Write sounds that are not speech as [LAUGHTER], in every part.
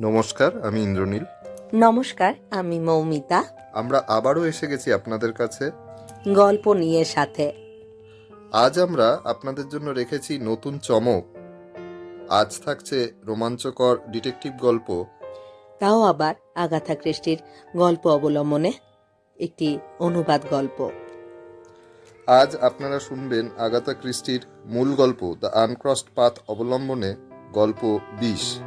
নমস্কার আমি ইন্দ্রনীল। নমস্কার আমি মৌমিতা। আমরা আবারও এসে গেছি আপনাদের কাছে। গল্প নিয়ে সাথে। আজ আমরা আপনাদের জন্য রেখেছি নতুন চমক। আজ থাকছে রোমাঞ্চকর ডিটেকটিভ গল্প। তাও আবার আগাথা ক্রিস্টির গল্প অবলম্বনে একটি অনুবাদ গল্প। আজ আপনারা শুনবেন আগাথা ক্রিস্টির মূল গল্প দ্য আনক্রসড পাথ অবলম্বনে গল্প বিশ।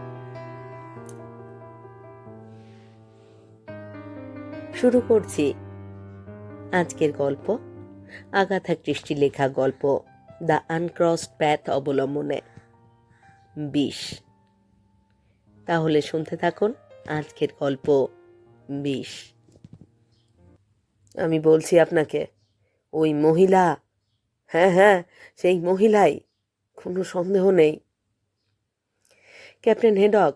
শুরু করছি। আজকের গল্প, আগাথা কৃষ্টি লেখা গল্প, দ্য আনক্রসড প্যাথ অবলম্বনে। বিষ তাহলে শুনতে থাকুন আজকের গল্প বিষ আমি বলছি আপনাকে, ওই মহিলা হ্যাঁ হ্যাঁ সেই মহিলাই, কোনো সন্দেহ নেই। ক্যাপ্টেন হেডক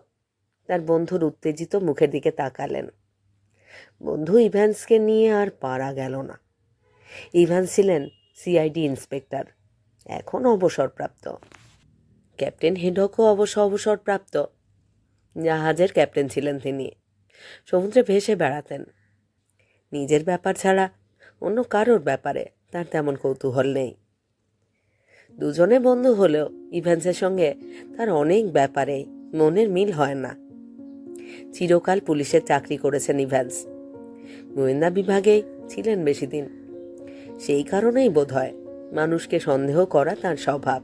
তার বন্ধুর উত্তেজিত মুখের দিকে তাকালেন। বন্ধু ইভ্যান্সকে নিয়ে আর পারা গেল না। ইভ্যান্স ছিলেন সিআইডি ইন্সপেক্টর, এখন অবসরপ্রাপ্ত। ক্যাপ্টেন হেডকও অবশ্য অবসরপ্রাপ্ত। জাহাজের ক্যাপ্টেন ছিলেন তিনি, সমুদ্রে ভেসে বেড়াতেন। নিজের ব্যাপার ছাড়া অন্য কারোর ব্যাপারে তার তেমন কৌতূহল নেই। দুজনে বন্ধু হলেও ইভ্যান্সের সঙ্গে তার অনেক ব্যাপারেই মনের মিল হয় না। চিরকাল পুলিশের চাকরি করেছেন ইভ্যান্স গোয়েন্দা বিভাগেই ছিলেন বেশি দিন সেই কারণেই বোধ হয় মানুষকে সন্দেহ করা তার স্বভাব।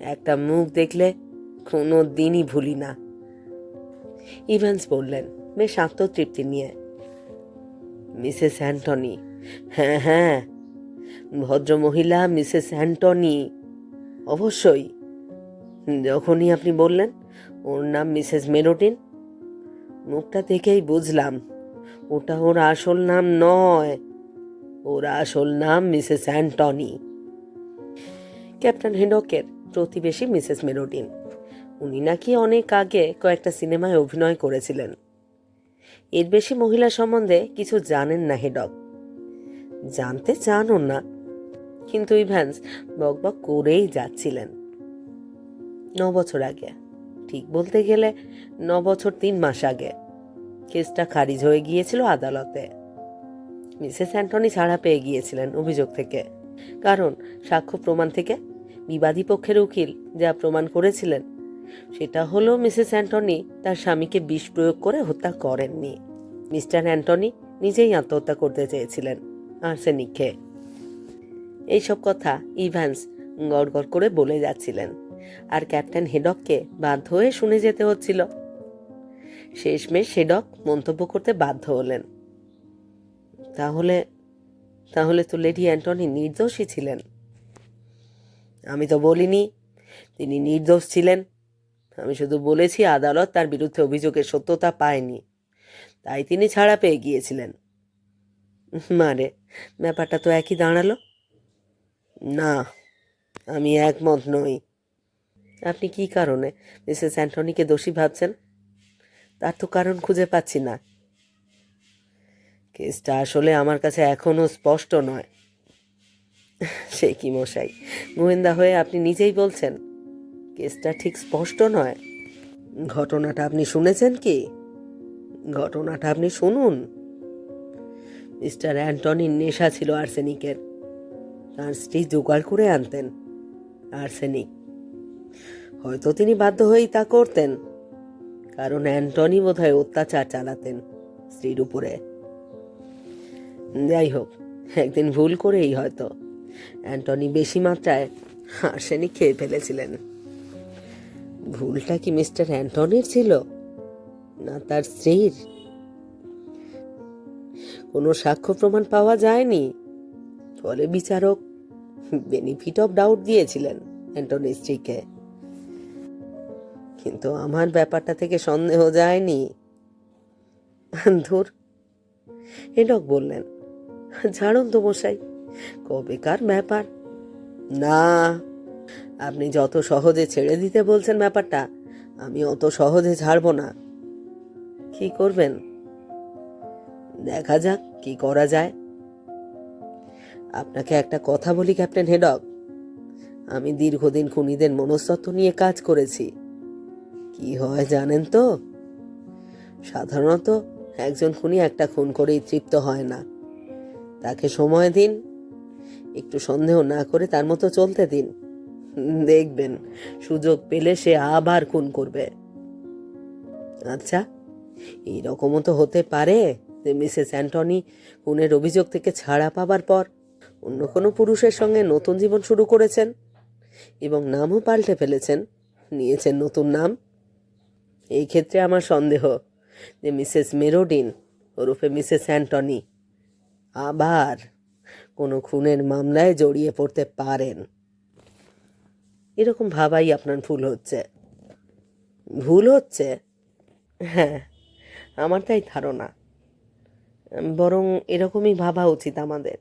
একটা মুখ দেখলে কোনো দিনই ভুলি না। ইভ্যান্স বললেন, বেশ আত্মতৃপ্তি নিয়ে। মিসেস অ্যান্টনি হ্যাঁ হ্যাঁ ভদ্রমহিলা মিসেস অ্যান্টনি। অবশ্যই, যখনই আপনি বললেন ওর নাম মিসেস মেরোটিন? মুখটা দেখেই বুঝলাম। ওটা ওর আসল নাম নয়। ওর আসল নাম মিসেস অ্যান্টনি। ক্যাপ্টেন হেডকের প্রতিবেশী মিসেস মেরোডিন উনি নাকি অনেক আগে কয়েকটা সিনেমায় অভিনয় করেছিলেন। এর বেশি মহিলা সম্বন্ধে কিছু জানেন না হেডক। জানতে চানও না। কিন্তু ইভ্যান্স বকবক করেই যাচ্ছিলেন। ন বছর আগে। ঠিক বলতে গেলে ন বছর তিন মাস আগে। কেসটা খারিজ হয়ে গিয়েছিল আদালতে। মিসেস অ্যান্টনি ছাড়া পেয়ে গিয়েছিলেন অভিযোগ থেকে। কারণ সাক্ষ্য প্রমাণ থেকে বিবাদী পক্ষের উকিল যা প্রমাণ করেছিলেন, সেটা হলো মিসেস অ্যান্টনি তার স্বামীকে বিষ প্রয়োগ করে হত্যা করেননি। মিস্টার অ্যান্টনি নিজেই আত্মহত্যা করতে চেয়েছিলেন আর্সেনিক এইসব কথা ইভ্যান্স গড় গড় করে বলে যাচ্ছিলেন। আর ক্যাপ্টেন হেডককে বাধ্য হয়ে শুনে যেতে হচ্ছিল। শেষমেশ হেডক মন্তব্য করতে বাধ্য হলেন। তাহলে তাহলে তো লেডি অ্যান্টনি নির্দোষী ছিলেন। আমি তো বলিনি, তিনি নির্দোষ ছিলেন। আমি শুধু বলেছি আদালত তার বিরুদ্ধে অভিযোগের সত্যতা পায়নি। তাই তিনি ছাড়া পেয়ে গিয়েছিলেন। মারে ব্যাপারটা তো একই দাঁড়াল? না, আমি একমত নই। আপনি কি কারণে? মিসেস অ্যান্টনিকে দোষী ভাবছেন? তার তো কারণ খুঁজে পাচ্ছি না। কেসটা আসলে আমার কাছে এখনও স্পষ্ট নয়। সে কি মশাই? গোয়েন্দা হয়ে আপনি নিজেই বলছেন? কেসটা ঠিক স্পষ্ট নয়। ঘটনাটা আপনি শুনেছেন কি? ঘটনাটা আপনি শুনুন। মিস্টার অ্যান্টনির নেশা ছিল আর্সেনিকের। তার স্ত্রী জোগাড় করে আনতেন। আর্সেনিক। হয়তো তিনি বাধ্য হয়েই তা করতেন। কারণ অ্যান্টনি বোধহয় অত্যাচার চালাতেন স্ত্রীর উপরে। যাই হোক, একদিন ভুল করেই হয়তো অ্যান্টনি বেশি মাত্রায় আর্সেনিক খেয়ে ফেলেছিলেন। ভুলটা কি মিস্টার অ্যান্টনির ছিল, না তার স্ত্রীর? কোনো সাক্ষ্য প্রমাণ পাওয়া যায়নি। ফলে বিচারক বেনিফিট অফ ডাউট দিয়েছিলেন অ্যান্টনির স্ত্রীকে। কিন্তু আমার ব্যাপারটা থেকে সন্দেহ যায়নি। ধুর হেডক বললেন, ছাড়ুন তো মশাই, কবেকার ব্যাপার? না, আপনি যত সহজে ছেড়ে দিতে বলছেন ব্যাপারটা, আমি অত সহজে ছাড়বো না। কি করবেন? দেখা যাক কি করা যায়। আপনাকে একটা কথা বলি, ক্যাপ্টেন হেডক। আমি দীর্ঘদিন খুনিদের মনস্তত্ত্ব নিয়ে কাজ করেছি। কি হয় জানেন তো? সাধারণত একজন খুনি একটা খুন করেই তৃপ্ত হয় না। তাকে সময় দিন, একটু সন্দেহ না করে তার মতো চলতে দিন। দেখবেন, সুযোগ পেলে সে আবার খুন করবে। আচ্ছা এইরকমও তো হতে পারে যে মিসেস অ্যান্টনি খুনের অভিযোগ থেকে ছাড়া পাবার পর অন্য কোনো পুরুষের সঙ্গে নতুন জীবন শুরু করেছেন এবং নামও পাল্টে ফেলেছেন, নিয়েছেন নতুন নাম। এই ক্ষেত্রে আমার সন্দেহ যে মিসেস মেরোডিন ওরফে মিসেস অ্যান্টনি আবার কোনো খুনের মামলায় জড়িয়ে পড়তে পারেন। এরকম ভাবাই আপনার ভুল হচ্ছে। ভুল হচ্ছে? হ্যাঁ আমার তাই ধারণা। বরং এরকমই ভাবা উচিত আমাদের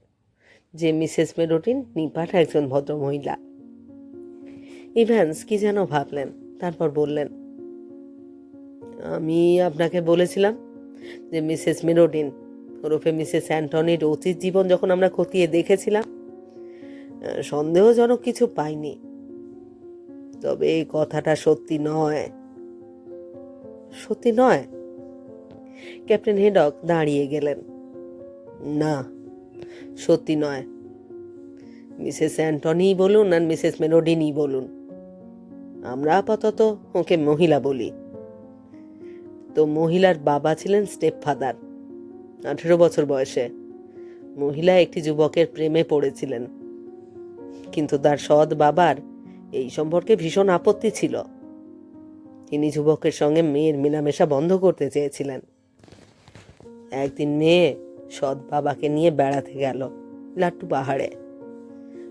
যে মিসেস মেরোটিন নিপাট একজন ভদ্রমহিলা। ইভ্যান্স কি যেন ভাবলেন, তারপর বললেন আমি আপনাকে বলেছিলাম যে মিসেস মেরোডিন ওরফে মিসেস অ্যান্টনির অতীত জীবন যখন আমরা খতিয়ে দেখেছিলাম সন্দেহজনক কিছু পাইনি। তবে এই কথাটা সত্যি নয়। সত্যি নয়। ক্যাপ্টেন হেডক দাঁড়িয়ে গেলেন। না, সত্যি নয়। মিসেস অ্যান্টনি বলুন আর মিসেস মেলোডিনি বলুন। আমরা আপাতত ওকে মহিলা বলি। তো মহিলার বাবা ছিলেন স্টেপ ফাদার আঠেরো বছর বয়সে। মহিলা একটি যুবকের প্রেমে পড়েছিলেন। কিন্তু তার সৎ বাবার এই সম্পর্কে ভীষণ আপত্তি ছিল। তিনি যুবকের সঙ্গে মেয়ের মেলামেশা বন্ধ করতে চেয়েছিলেন। একদিন মেয়ে সৎ বাবাকে নিয়ে বেড়াতে গেল লাট্টু পাহাড়ে।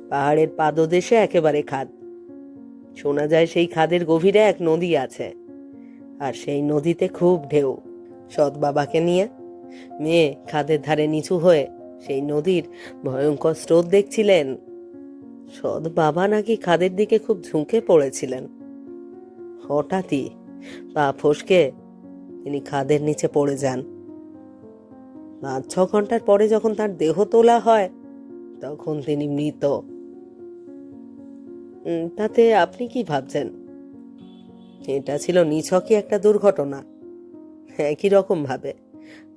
পাহাড়ের পাদদেশে একেবারে খাদ। শোনা যায় সেই খাদের গভীরে এক নদী আছে। আর সেই নদীতে খুব ঢেউ। সৎ বাবাকে নিয়ে মেয়ে খাদের ধারে নিচু হয়ে সেই নদীর ভয়ঙ্কর স্রোত দেখছিলেন। সৎ বাবা নাকি খাদের দিকে খুব ঝুঁকে পড়েছিলেন। হঠাৎই পা ফসকে তিনি খাদের নিচে পড়ে যান। পাঁচ ছ ঘণ্টার পরে যখন তার দেহ তোলা হয়, তখন তিনি মৃত। তাতে আপনি কি ভাবছেন? এটা ছিল নিছকই একটা দুর্ঘটনা। একই রকম ভাবে।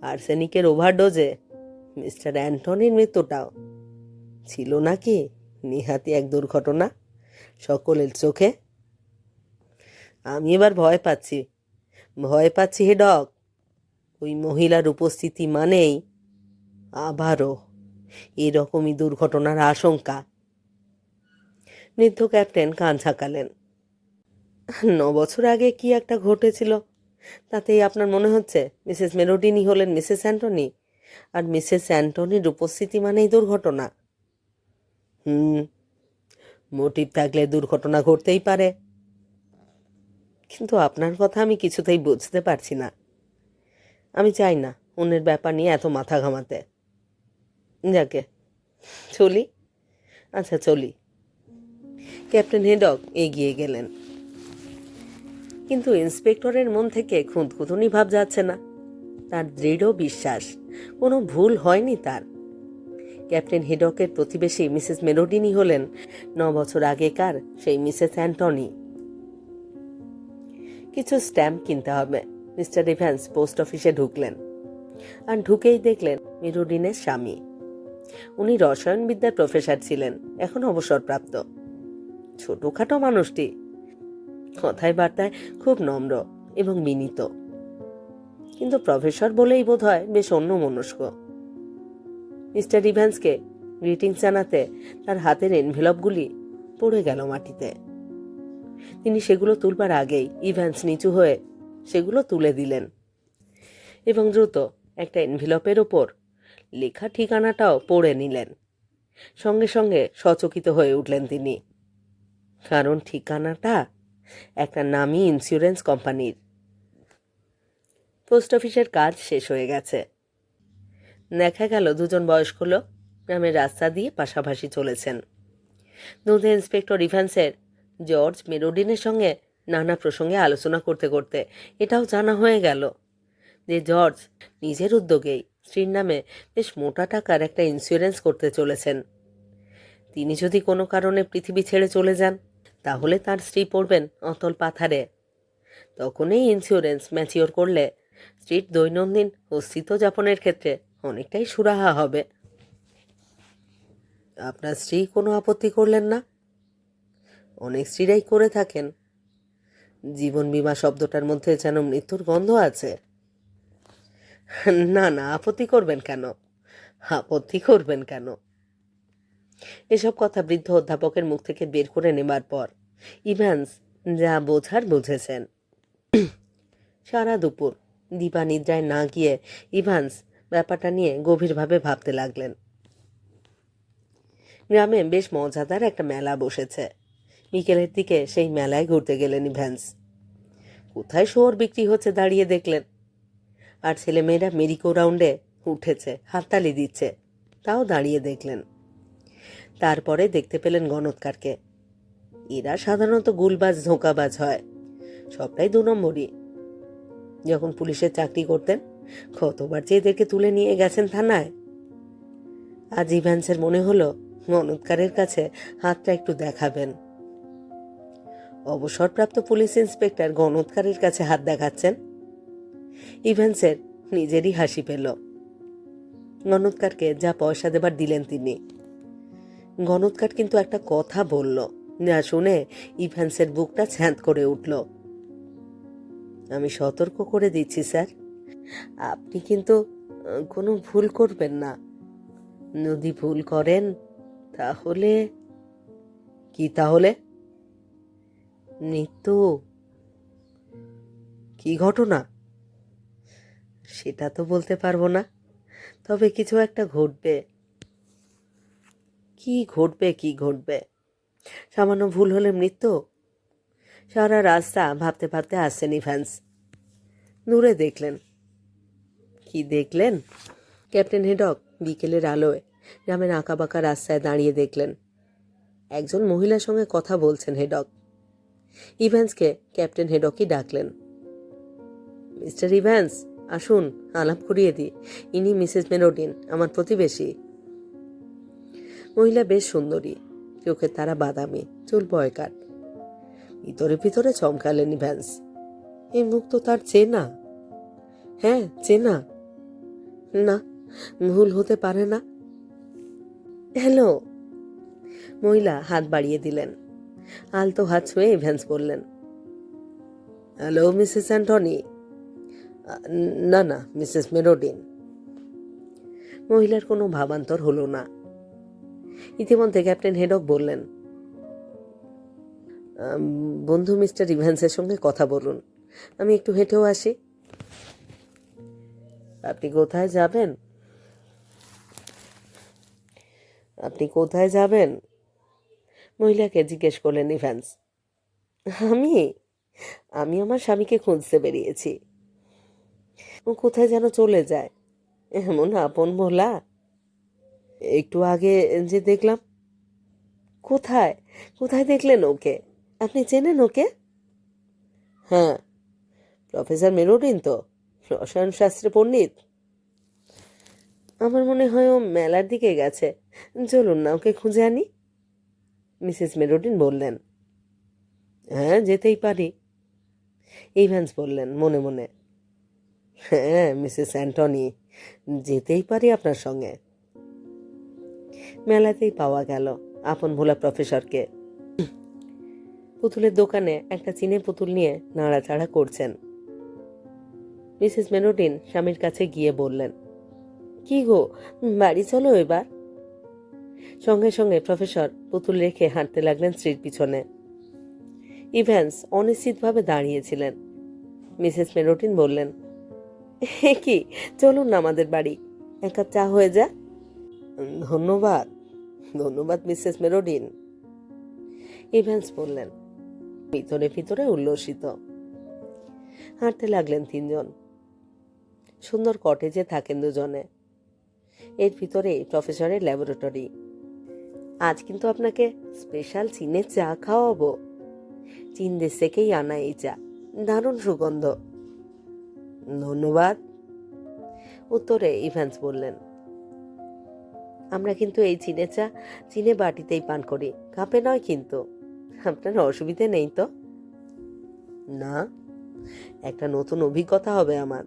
আর্সেনিকের ওভারডোজে মিস্টার অ্যান্টনির মৃত্যুটাও। ছিল নাকি নিহাতি এক দুর্ঘটনা সকলের চোখে? আমি এবার ভয় পাচ্ছি। ভয় পাচ্ছি হেডক ওই মহিলার উপস্থিতি মানেই আবারও এরকমই দুর্ঘটনার আশঙ্কা। বৃদ্ধ ক্যাপ্টেন কান ঝাঁকালেন। ন বছর আগে কি একটা ঘটেছিল? তাতেই আপনার মনে হচ্ছে মিসেস মেলোডিনি হলেন মিসেস অ্যান্টনি? আর মিসেস অ্যান্টনির উপস্থিতি মানেই দুর্ঘটনা। হুম, মোটিভ থাকলে দুর্ঘটনা ঘটতেই পারে। কিন্তু আপনার কথা আমি কিছুতেই বুঝতে পারছি না। আমি চাই না অন্যের ব্যাপার নিয়ে এত মাথা ঘামাতে। যাকে, চলি? আচ্ছা চলি। ক্যাপ্টেন হেডক এগিয়ে গেলেন। কিন্তু ইন্সপেক্টরের মন থেকে খুঁতখুঁতুনি ভাব যাচ্ছে না। তার দৃঢ় বিশ্বাস, কোনো ভুল হয়নি তার। ক্যাপ্টেন হেডকের প্রতিবেশী মিসেস মেলোডিনি হলেন ন বছর আগেকার সেই মিসেস অ্যান্টনি। কিছু স্ট্যাম্প কিনতে হবে, মিস্টার ইভ্যান্স পোস্ট অফিসে ঢুকলেন। আর ঢুকেই দেখলেন মেরোডিনের স্বামী। উনি রসায়নবিদ্যার প্রফেসর ছিলেন, এখন অবসরপ্রাপ্ত। ছোটখাটো মানুষটি কথায় বার্তায় খুব নম্র এবং বিনীত কিন্তু প্রফেসর বলেই বোধ হয় বেশ অন্য মনস্ক মিস্টার ইভ্যান্সকে গ্রিটিংস জানাতে তার হাতের এনভেলপগুলি পড়ে গেল মাটিতে। তিনি সেগুলো তুলবার আগেই ইভ্যান্স নিচু হয়ে সেগুলো তুলে দিলেন এবং দ্রুত একটা এনভেলপের ওপর লেখা ঠিকানাটাও পড়ে নিলেন। সঙ্গে সঙ্গে সচকিত হয়ে উঠলেন তিনি। কারণ ঠিকানাটা একটা নামি ইন্স্যুরেন্স কোম্পানির পোস্ট অফিসের কাজ শেষ হয়ে গেছে। দেখা গেল দুজন বয়স্ক লোক গ্রামের রাস্তা দিয়ে পাশাপাশি চলেছেন। দুধে ইন্সপেক্টর ইভ্যান্সের জর্জ মেরোডিনের সঙ্গে নানা প্রসঙ্গে আলোচনা করতে করতে এটাও জানা হয়ে গেল যে জর্জ নিজের উদ্যোগেই স্ত্রীর নামে বেশ মোটা টাকার একটা ইন্স্যুরেন্স করতে চলেছেন। তিনি যদি কোনো কারণে পৃথিবী ছেড়ে চলে যান তাহলে তার স্ত্রী পড়বেন অতল পাথারে। তখনই ইন্স্যুরেন্স ম্যাচিওর করলে স্ত্রীর দৈনন্দিন অস্তিত্ব যাপনের ক্ষেত্রে অনেকটাই সুরাহা হবে। আপনার স্ত্রী কোনো আপত্তি করলেন না? অনেক স্ত্রীরাই করে থাকেন। জীবন বীমা শব্দটার মধ্যে যেন মৃত্যুর গন্ধ আছে। না না, আপত্তি করবেন কেন? আপত্তি করবেন কেন? এসব কথা বৃদ্ধ অধ্যাপকের মুখ থেকে বের করে নেবার পর ইভ্যান্স যা বোঝার বুঝেছেন। সারা দুপুর দীপা নিদ্রায় না গিয়ে ইভান্স ব্যাপারটা নিয়ে গভীরভাবে ভাবতে লাগলেন। গ্রামে বেশ মজাদার একটা মেলা বসেছে। বিকেলের দিকে সেই মেলায় ঘুরতে গেলেন ইভ্যান্স কোথায় শোর বিক্রি হচ্ছে দাঁড়িয়ে দেখলেন। আর ছেলেমেয়েরা মেরিকো রাউন্ডে উঠেছে, হাততালি দিচ্ছে, তাও দাঁড়িয়ে দেখলেন। তারপরে দেখতে পেলেন গণৎকারকে। এরা সাধারণত গুলবাজ, ধোঁকাবাজ হয়। সবটাই দু নম্বরই। যখন পুলিশের চাকরি করতেন, কতবার যে এদেরকে তুলে নিয়ে গেছেন থানায়। আজ ইভ্যান্সের মনে হলো গণৎকারের কাছে হাতটা একটু দেখাবেন। অবসরপ্রাপ্ত পুলিশ ইন্সপেক্টর গণৎকারের কাছে হাত দেখাচ্ছেন। ইভ্যান্সের নিজেরই হাসি পেল। গণৎকারকে যা পয়সা দেবার দিলেন তিনি। গণৎকার কিন্তু একটা কথা বলল। যা শুনে ইভ্যান্সের বুকটা ছ্যাঁত করে উঠল। আমি সতর্ক করে দিচ্ছি, স্যার। আপনি কিন্তু কোনো ভুল করবেন না। যদি ভুল করেন, তাহলে কি তাহলে? মৃত্যু? কি ঘটনা? সেটা তো বলতে পারব না। তবে কিছু একটা ঘটবে। কি ঘটবে কি ঘটবে? সামান্য ভুল হলে মৃত্যু? সারা রাস্তা ভাবতে ভাবতে আসছেন ইভ্যান্স দূরে দেখলেন। কি দেখলেন? ক্যাপ্টেন হেডক বিকেলের আলোয় গ্রামের আঁকাবাঁকা রাস্তায় দাঁড়িয়ে দেখলেন। একজন মহিলার সঙ্গে কথা বলছেন হেডক। ইভ্যান্সকে ক্যাপ্টেন হেডকই ডাকলেন। মিস্টার ইভ্যান্স আসুন, আলাপ করিয়ে দিই। ইনি মিসেস মেলোডিন আমার প্রতিবেশী। মহিলা বেশ সুন্দরী। চোখের তারা বাদামি, চুল বয়কাট। ভিতরে ভিতরে চমকালেন ইভ্যান্স এই মুখ তো তার চেনা। হ্যাঁ চেনা। না, ভুল হতে পারে না। হ্যালো। মহিলা হাত বাড়িয়ে দিলেন। আলতো হাত ছুঁয়ে ভ্যান্স বললেন, হ্যালো, মিসেস অ্যান্টনি? না না, মিসেস মেরোডিন। মহিলার কোনো ভাবান্তর হলো না। ইতিমধ্যে ক্যাপ্টেন হেডক বললেন বন্ধু মিস্টার ইভ্যান্সের সঙ্গে কথা বলুন। আমি একটু হেঁটেও আসি। আপনি কোথায় যাবেন? আপনি কোথায় যাবেন? মহিলাকে জিজ্ঞেস করলেন ইভ্যান্স আমি? আমি আমার স্বামীকে খুঁজতে বেরিয়েছি। ও কোথায় যেন চলে যায়। এমন আপন ভোলা। একটু আগে যে দেখলাম, কোথায়? কোথায় দেখলেন ওকে? আপনি চেনেন ওকে? হ্যাঁ প্রফেসর মেরোডিন তো, রসায়ন শাস্ত্রে পণ্ডিত। আমার মনে হয় ও মেলার দিকে গেছে। চলুন না, ওকে খুঁজে আনি। মিসেস মেরোডিন বললেন হ্যাঁ যেতেই পারি। ইভ্যান্স বললেন, মনে মনে হ্যাঁ মিসেস অ্যান্টনি, যেতেই পারি আপনার সঙ্গে। মেলাতেই পাওয়া গেল আপন ভোলা প্রফেসরকে। পুতুলের দোকানে একটা চীনে পুতুল নিয়ে নাড়াচাড়া করছেন। মিসেস মেনোডিন স্বামীর কাছে গিয়ে বললেন, কি গো, বাড়ি চলো এবার? সঙ্গে সঙ্গে প্রফেসর পুতুল রেখে হাঁটতে লাগলেন স্ত্রীর পিছনে। ইভ্যান্স অনিশ্চিতভাবে দাঁড়িয়েছিলেন। মিসেস মেরোটিন বললেন, "এ কি, চলুন না আমাদের বাড়ি। এক কাপ চা হয়ে যা। ধন্যবাদ। ধন্যবাদ, মিসেস মেরোডিন। ইভ্যান্স বললেন, ভিতরে ভিতরে উল্লসিত। হাঁটতে লাগলেন তিনজন। সুন্দর কটেজে থাকেন দুজনে। এর ভিতরেই প্রফেসরের ল্যাবরেটরি। আজ কিন্তু আপনাকে স্পেশাল চীনের চা খাওয়াবো। চীন দেশ থেকেই আনা এই চা। দারুণ সুগন্ধ। ধন্যবাদ। উত্তরে ইভ্যান্স বললেন আমরা কিন্তু এই চীনে চা, চীনে বাটিতেই পান করি। কাপে নয় কিন্তু। আপনার অসুবিধে নেই তো? না। একটা নতুন অভিজ্ঞতা হবে আমার।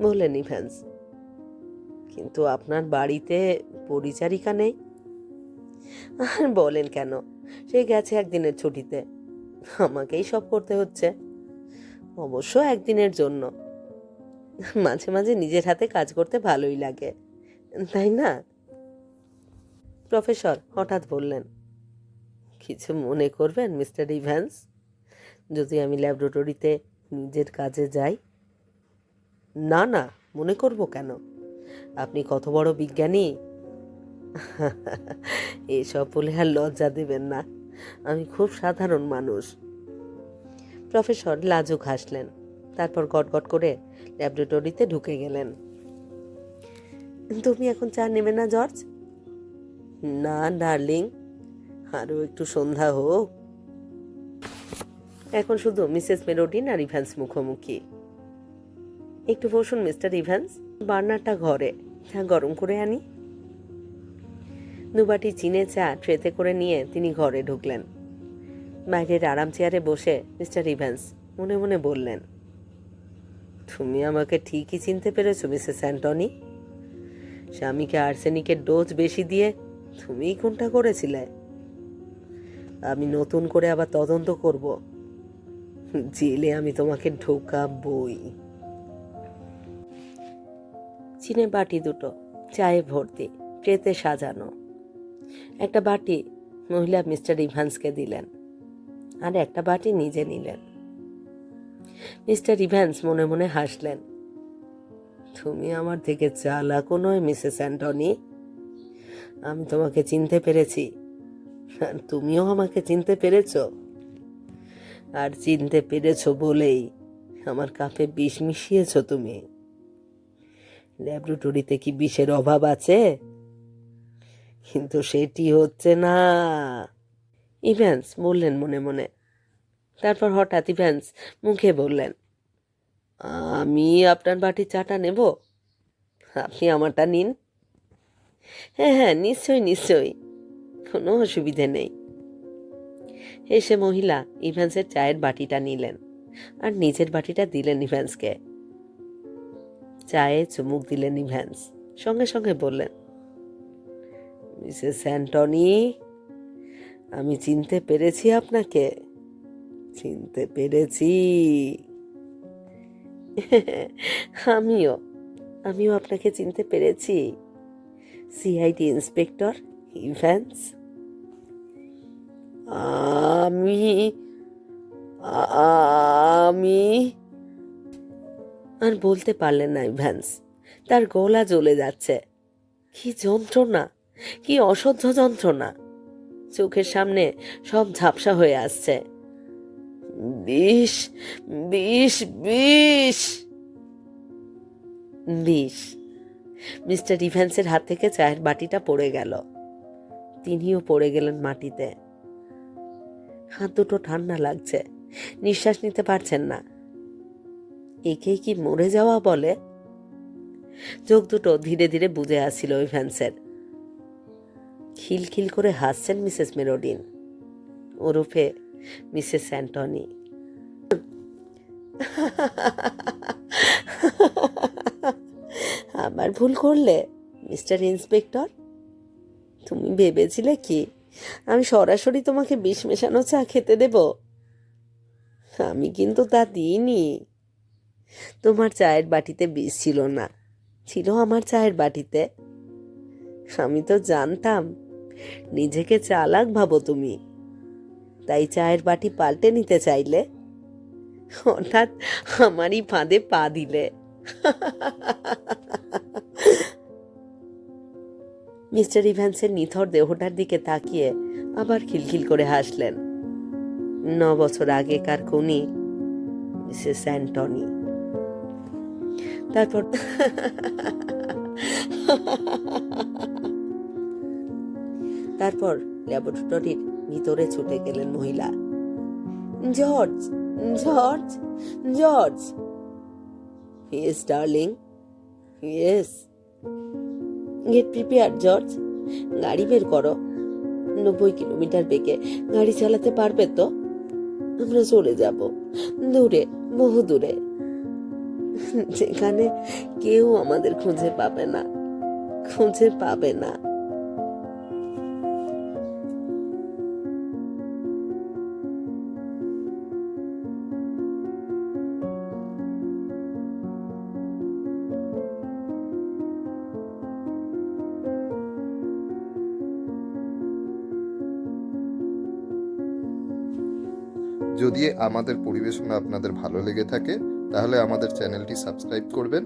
বললেন ইভ্যান্স কিন্তু আপনার বাড়িতে পরিচারিকা নেই? আর বলেন কেন? সে গেছে একদিনের ছুটিতে। আমাকেই সব করতে হচ্ছে। অবশ্য একদিনের জন্য। মাঝে মাঝে নিজের হাতে কাজ করতে ভালোই লাগে। তাই না? প্রফেসর হঠাৎ বললেন, কিছু মনে করবেন, মিস্টার ইভ্যান্স যদি আমি ল্যাবরেটরিতে নিজের কাজে যাই? না না, মনে করব কেন? আপনি কত বড় বিজ্ঞানী? [LAUGHS] এসব বলে আর লজ্জা দেবেন না, আমি খুব সাধারণ মানুষ। প্রফেসর লাজুক হাসলেন, তারপর গটগট করে ল্যাবরেটরিতে ঢুকে গেলেন। তুমি এখন চা নেবে না, জর্জ? না ডার্লিং আরও একটু সন্ধ্যা হোক। এখন শুধু মিসেস মেলোডিন আর ইভ্যান্স মুখোমুখি। একটু বসুন, মিস্টার ইভ্যান্স বার্নারটা ঘরে। চা গরম করে আনি। দুবাটি চিনে চা ট্রেতে করে নিয়ে তিনি ঘরে ঢুকলেন। বাইরের আরাম চেয়ারে বসে মিস্টার ইভ্যান্স মনে মনে বললেন, তুমি আমাকে ঠিকই চিনতে পেরেছ, মিসেস অ্যান্টনি। স্বামীকে আর্সেনিকের ডোজ বেশি দিয়ে তুমিই কোনটা করেছিলে? আমি নতুন করে আবার তদন্ত করব। জেলে আমি তোমাকে ঢোকাবই। চিনে বাটি দুটো, চায়ে ভর্তি ট্রেতে সাজানো। একটা বাটি মহিলা মিস্টার ইভান্সকে দিলেন আর একটা বাটি নিজে নিলেন। মিস্টার ইভ্যান্স মনে মনে হাসলেন, তুমি আমার থেকে চালাকও নয়, মিসেস অ্যান্টনি। আমি তোমাকে চিনতে পেরেছি। আর তুমিও আমাকে চিনতে পেরেছ। আর চিনতে পেরেছ বলেই আমার কাপে বিষ মিশিয়েছ তুমি। ল্যাবরেটরিতে কি বিষের অভাব আছে? কিন্তু সেটি হচ্ছে না। ইভ্যান্স বললেন মনে মনে। তারপর হঠাৎ ইভ্যান্স মুখে বললেন, আমি আপনার বাটির চাটা নেব। আপনি আমারটা নিন। হ্যাঁ হ্যাঁ নিশ্চয়ই নিশ্চয়ই। কোনো অসুবিধে নেই। এসে মহিলা ইভ্যান্সের চায়ের বাটিটা নিলেন আর নিজের বাটিটা দিলেন ইভ্যান্সকে চায়ে চুমুক দিলেন ইভ্যান্স সঙ্গে সঙ্গে বললেন, মিসেস অ্যান্টনি, আমি চিনতে পেরেছি আপনাকে, চিনতে পেরেছি। [LAUGHS] আমিও আমিও আপনাকে চিনতে পেরেছি। সিআইডি ইন্সপেক্টর ইভ্যান্স আমি আমি আর বলতে পারলেন না ইভ্যান্স তার গলা জ্বলে যাচ্ছে। কি যন্ত্রণা, কি অসহ্য যন্ত্রণা। চোখের সামনে সব ঝাপসা হয়ে আসছে। বিষ বিষ বিষ। বিষ। মিস্টার ইভ্যান্সের হাত থেকে চায়ের বাটিটা পড়ে গেল। তিনিও পড়ে গেলেন মাটিতে। হাত দুটো ঠান্ডা লাগছে, নিঃশ্বাস নিতে পারছেন না। একে কি মরে যাওয়া বলে? চোখ দুটো ধীরে ধীরে বুঝে আসছিল ইভ্যান্সের খিলখিল করে হাসছেন মিসেস মেরোডিন। ওরফে মিসেস অ্যান্টনি। আবার ভুল করলে, মিস্টার ইন্সপেক্টর? তুমি ভেবেছিলে কি? আমি সরাসরি তোমাকে বিষ মেশানো চা খেতে দেব? আমি কিন্তু তা দিইনি। তোমার চায়ের বাটিতে বিষ ছিল না। ছিল আমার চায়ের বাটিতে। আমি তো জানতাম, নিজেকে চালাক ভাবো তুমি। তাই চায়ের বাটি পাল্টে নিতে চাইলে, হঠাৎ আমারই ফাঁদে পা দিলে। [LAUGHS] মিস্টার ইভ্যান্সের নিথর দেহটার দিকে তাকিয়ে আবার খিলখিল করে হাসলেন। ন বছর আগেকার খুনি, মিসেস অ্যান্টনি। তারপর [LAUGHS] তারপর ল্যাবরেটরির ভিতরে ছুটে গেলেন মহিলা। George George George. Yes darling. Yes. Get prepare George গাড়ি বের করো। নব্বই কিলোমিটার বেগে গাড়ি চালাতে পারবে তো? আমরা চলে যাব। দূরে, বহু দূরে। যেখানে কেউ আমাদের খুঁজে পাবে না। খুঁজে পাবে না। যদি আমাদের পরিবেশনা আপনাদের ভালো লেগে থাকে তাহলে আমাদের চ্যানেলটি সাবস্ক্রাইব করবেন